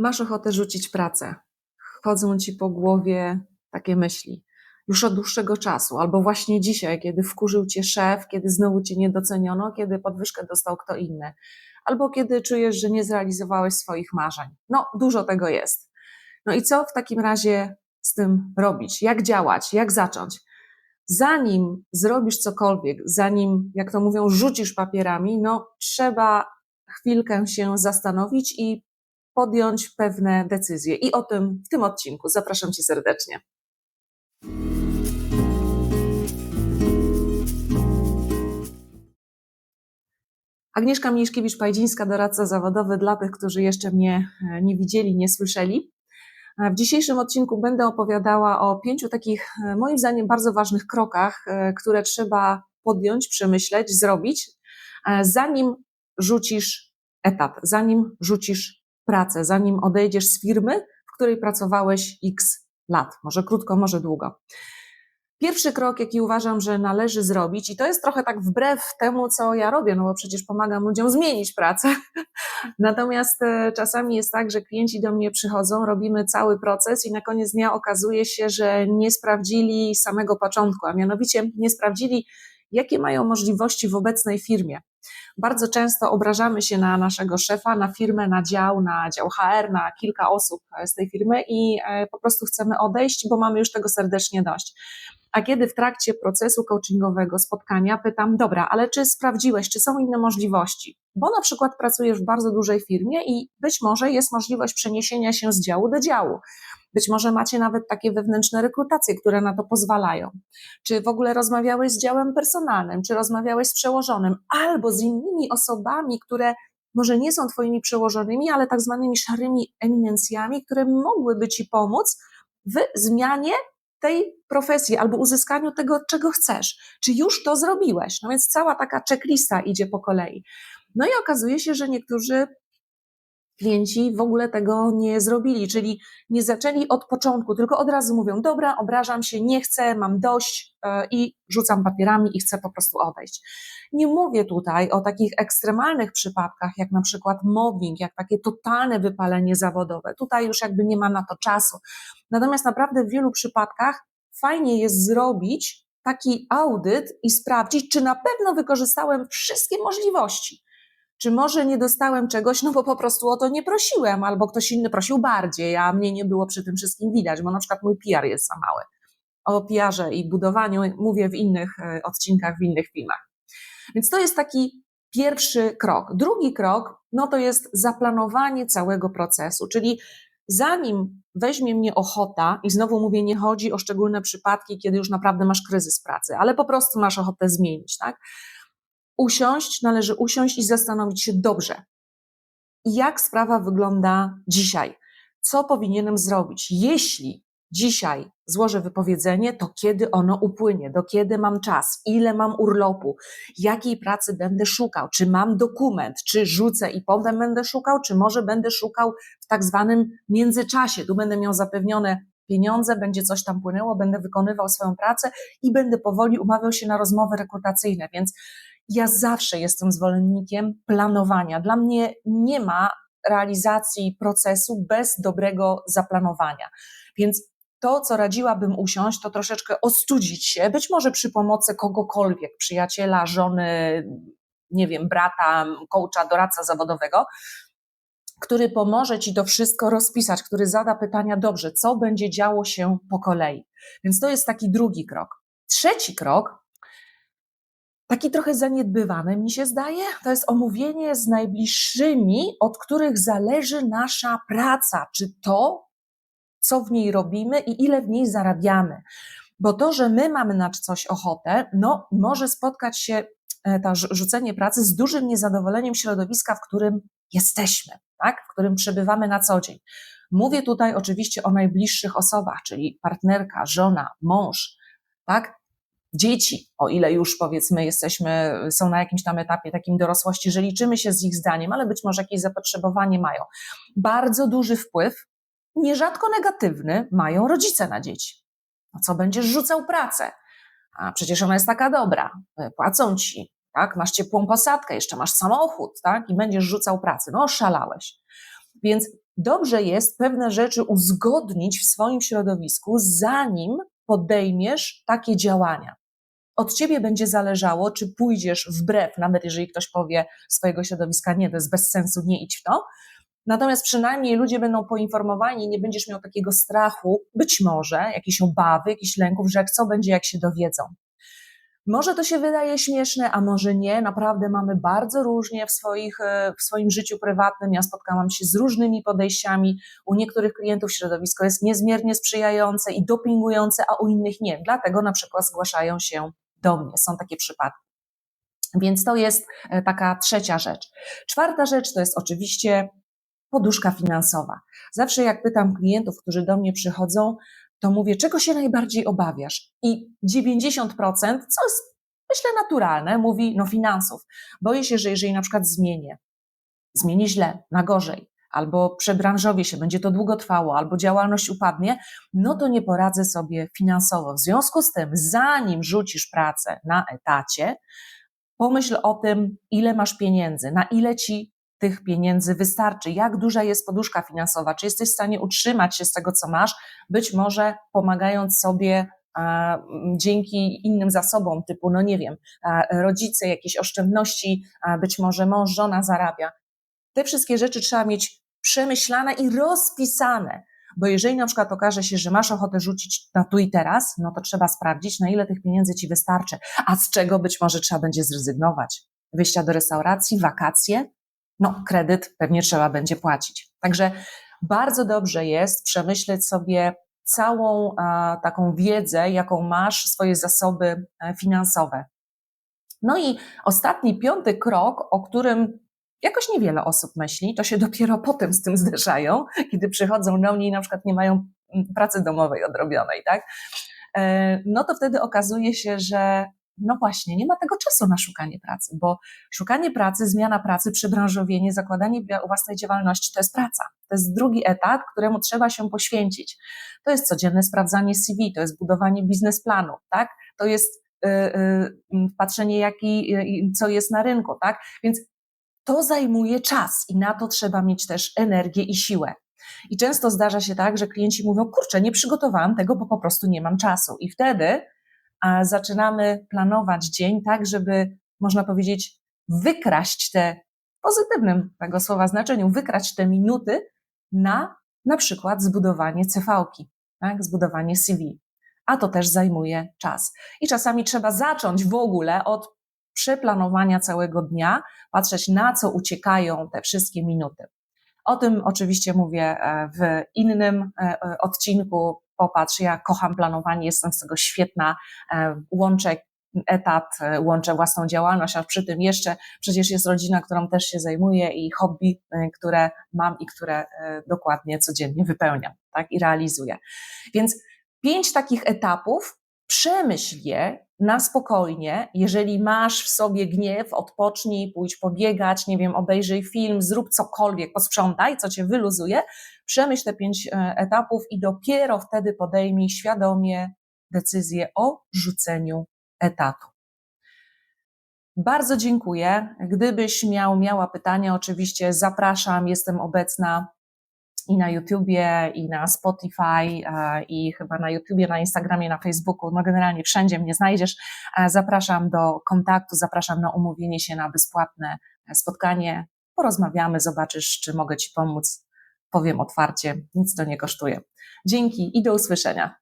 masz ochotę rzucić pracę. Chodzą ci po głowie takie myśli. Już od dłuższego czasu, albo właśnie dzisiaj, kiedy wkurzył cię szef, kiedy znowu cię nie doceniono, kiedy podwyżkę dostał kto inny, albo kiedy czujesz, że nie zrealizowałeś swoich marzeń. No, dużo tego jest. No i co w takim razie z tym robić? Jak działać? Jak zacząć? Zanim zrobisz cokolwiek, zanim, jak to mówią, rzucisz papierami, no trzeba chwilkę się zastanowić i podjąć pewne decyzje. I o tym w tym odcinku zapraszam Cię serdecznie. Agnieszka Mniszkiewicz-Pajdzińska, doradca zawodowy dla tych, którzy jeszcze mnie e, nie widzieli, nie słyszeli. W dzisiejszym odcinku będę opowiadała o pięciu takich, e, moim zdaniem, bardzo ważnych krokach, e, które trzeba podjąć, przemyśleć, zrobić, zanim rzucisz etat, zanim rzucisz pracę, zanim odejdziesz z firmy, w której pracowałeś x lat, może krótko, może długo. Pierwszy krok, jaki uważam, że należy zrobić, i to jest trochę tak wbrew temu, co ja robię, no bo przecież pomagam ludziom zmienić pracę. Natomiast e, czasami jest tak, że klienci do mnie przychodzą, robimy cały proces i na koniec dnia okazuje się, że nie sprawdzili samego początku, a mianowicie nie sprawdzili, jakie mają możliwości w obecnej firmie. Bardzo często obrażamy się na naszego szefa, na firmę, na dział, na dział HR, na kilka osób z tej firmy i e, po prostu chcemy odejść, bo mamy już tego serdecznie dość. A kiedy w trakcie procesu coachingowego, spotkania pytam, dobra, ale czy sprawdziłeś, czy są inne możliwości? Bo na przykład pracujesz w bardzo dużej firmie i być może jest możliwość przeniesienia się z działu do działu. Być może macie nawet takie wewnętrzne rekrutacje, które na to pozwalają. Czy w ogóle rozmawiałeś z działem personalnym, czy rozmawiałeś z przełożonym, albo z innymi osobami, które może nie są Twoimi przełożonymi, ale tak zwanymi szarymi eminencjami, które mogłyby Ci pomóc w zmianie tej profesji albo uzyskaniu tego, czego chcesz. Czy już to zrobiłeś? No więc cała taka checklista idzie po kolei. No i okazuje się, że niektórzy klienci w ogóle tego nie zrobili, czyli nie zaczęli od początku, tylko od razu mówią: Dobra, obrażam się, nie chcę, mam dość e, i rzucam papierami i chcę po prostu odejść. Nie mówię tutaj o takich ekstremalnych przypadkach, jak na przykład mobbing, jak takie totalne wypalenie zawodowe. Tutaj już jakby nie ma na to czasu. Natomiast naprawdę w wielu przypadkach fajnie jest zrobić taki audyt i sprawdzić, czy na pewno wykorzystałem wszystkie możliwości czy może nie dostałem czegoś, no bo po prostu o to nie prosiłem, albo ktoś inny prosił bardziej, a mnie nie było przy tym wszystkim widać, bo na przykład mój PR jest za mały. O PR-ze i budowaniu mówię w innych e, odcinkach, w innych filmach. Więc to jest taki pierwszy krok. Drugi krok, no to jest zaplanowanie całego procesu, czyli zanim weźmie mnie ochota, i znowu mówię, nie chodzi o szczególne przypadki, kiedy już naprawdę masz kryzys pracy, ale po prostu masz ochotę zmienić, tak? Usiąść, należy usiąść i zastanowić się dobrze, jak sprawa wygląda dzisiaj, co powinienem zrobić. Jeśli dzisiaj złożę wypowiedzenie, to kiedy ono upłynie, do kiedy mam czas, ile mam urlopu, jakiej pracy będę szukał, czy mam dokument, czy rzucę i potem będę szukał, czy może będę szukał w tak zwanym międzyczasie. Tu będę miał zapewnione pieniądze, będzie coś tam płynęło, będę wykonywał swoją pracę i będę powoli umawiał się na rozmowy rekrutacyjne. Więc ja zawsze jestem zwolennikiem planowania. Dla mnie nie ma realizacji procesu bez dobrego zaplanowania. Więc to, co radziłabym usiąść, to troszeczkę ostudzić się, być może przy pomocy kogokolwiek, przyjaciela, żony, nie wiem, brata, coacha, doradca zawodowego, który pomoże ci to wszystko rozpisać, który zada pytania dobrze, co będzie działo się po kolei. Więc to jest taki drugi krok. Trzeci krok taki trochę zaniedbywany, mi się zdaje, to jest omówienie z najbliższymi, od których zależy nasza praca, czy to, co w niej robimy i ile w niej zarabiamy. Bo to, że my mamy na coś ochotę, no może spotkać się e, to rzucenie pracy z dużym niezadowoleniem środowiska, w którym jesteśmy, tak? w którym przebywamy na co dzień. Mówię tutaj oczywiście o najbliższych osobach, czyli partnerka, żona, mąż, tak? Dzieci, o ile już powiedzmy jesteśmy, są na jakimś tam etapie takim dorosłości, że liczymy się z ich zdaniem, ale być może jakieś zapotrzebowanie mają. Bardzo duży wpływ, nierzadko negatywny, mają rodzice na dzieci. No co będziesz rzucał pracę? A przecież ona jest taka dobra, płacą ci, tak? Masz ciepłą posadkę, jeszcze masz samochód, tak? I będziesz rzucał pracę. No, szalałeś. Więc dobrze jest pewne rzeczy uzgodnić w swoim środowisku, zanim podejmiesz takie działania. Od ciebie będzie zależało, czy pójdziesz wbrew, nawet jeżeli ktoś powie swojego środowiska, nie, to jest bez sensu, nie idź w to. Natomiast przynajmniej ludzie będą poinformowani, nie będziesz miał takiego strachu, być może jakiejś obawy, jakichś lęków, że co będzie, jak się dowiedzą. Może to się wydaje śmieszne, a może nie. Naprawdę mamy bardzo różnie w, swoich, e, w swoim życiu prywatnym. Ja spotkałam się z różnymi podejściami. U niektórych klientów środowisko jest niezmiernie sprzyjające i dopingujące, a u innych nie. Dlatego na przykład zgłaszają się do mnie. Są takie przypadki. Więc to jest e, taka trzecia rzecz. Czwarta rzecz to jest oczywiście poduszka finansowa. Zawsze jak pytam klientów, którzy do mnie przychodzą, to mówię, czego się najbardziej obawiasz? I 90%, co jest myślę naturalne, mówi, no finansów. Boję się, że jeżeli na przykład zmienię, zmienię źle, na gorzej, albo przebranżowię się, będzie to długo trwało, albo działalność upadnie, no to nie poradzę sobie finansowo. W związku z tym, zanim rzucisz pracę na etacie, pomyśl o tym, ile masz pieniędzy, na ile ci tych pieniędzy wystarczy, jak duża jest poduszka finansowa, czy jesteś w stanie utrzymać się z tego, co masz, być może pomagając sobie a, dzięki innym zasobom, typu, no nie wiem, a, rodzice, jakieś oszczędności, a, być może mąż, żona zarabia. Te wszystkie rzeczy trzeba mieć przemyślane i rozpisane, bo jeżeli na przykład okaże się, że masz ochotę rzucić na tu i teraz, no to trzeba sprawdzić, na ile tych pieniędzy ci wystarczy, a z czego być może trzeba będzie zrezygnować. Wyjścia do restauracji, wakacje, no kredyt pewnie trzeba będzie płacić. Także bardzo dobrze jest przemyśleć sobie całą a, taką wiedzę, jaką masz, swoje zasoby e, finansowe. No i ostatni, piąty krok, o którym jakoś niewiele osób myśli, to się dopiero potem z tym zderzają, kiedy przychodzą do mnie i na przykład nie mają mm, pracy domowej odrobionej, tak? E, no to wtedy okazuje się, że no właśnie, nie ma tego czasu na szukanie pracy, bo szukanie pracy, zmiana pracy, przebranżowienie, zakładanie własnej działalności to jest praca. To jest drugi etap, któremu trzeba się poświęcić. To jest codzienne sprawdzanie CV, to jest budowanie biznesplanu, tak? To jest yy, yy, patrzenie, jaki, yy, co jest na rynku, tak? Więc to zajmuje czas i na to trzeba mieć też energię i siłę. I często zdarza się tak, że klienci mówią: Kurczę, nie przygotowałam tego, bo po prostu nie mam czasu. I wtedy a zaczynamy planować dzień tak, żeby, można powiedzieć, wykraść te, w pozytywnym tego słowa znaczeniu, wykraść te minuty na na przykład zbudowanie CV-ki, tak, zbudowanie CV. A to też zajmuje czas. I czasami trzeba zacząć w ogóle od przeplanowania całego dnia, patrzeć na co uciekają te wszystkie minuty. O tym oczywiście mówię e, w innym e, e, odcinku popatrz, ja kocham planowanie, jestem z tego świetna, łączę etat, łączę własną działalność, a przy tym jeszcze przecież jest rodzina, którą też się zajmuję i hobby, które mam i które dokładnie codziennie wypełniam, tak, i realizuję. Więc pięć takich etapów, przemyśl je na spokojnie. Jeżeli masz w sobie gniew, odpocznij, pójdź pobiegać, nie wiem, obejrzyj film, zrób cokolwiek, posprzątaj, co cię wyluzuje, przemyśl te pięć e, etapów i dopiero wtedy podejmij świadomie decyzję o rzuceniu etatu. Bardzo dziękuję. Gdybyś miał, miała pytania, oczywiście zapraszam, jestem obecna i na YouTubie, i na Spotify, e, i chyba na YouTubie, na Instagramie, na Facebooku, no generalnie wszędzie mnie znajdziesz. E, zapraszam do kontaktu, zapraszam na umówienie się na bezpłatne spotkanie. Porozmawiamy, zobaczysz, czy mogę Ci pomóc. Powiem otwarcie, nic to nie kosztuje. Dzięki i do usłyszenia.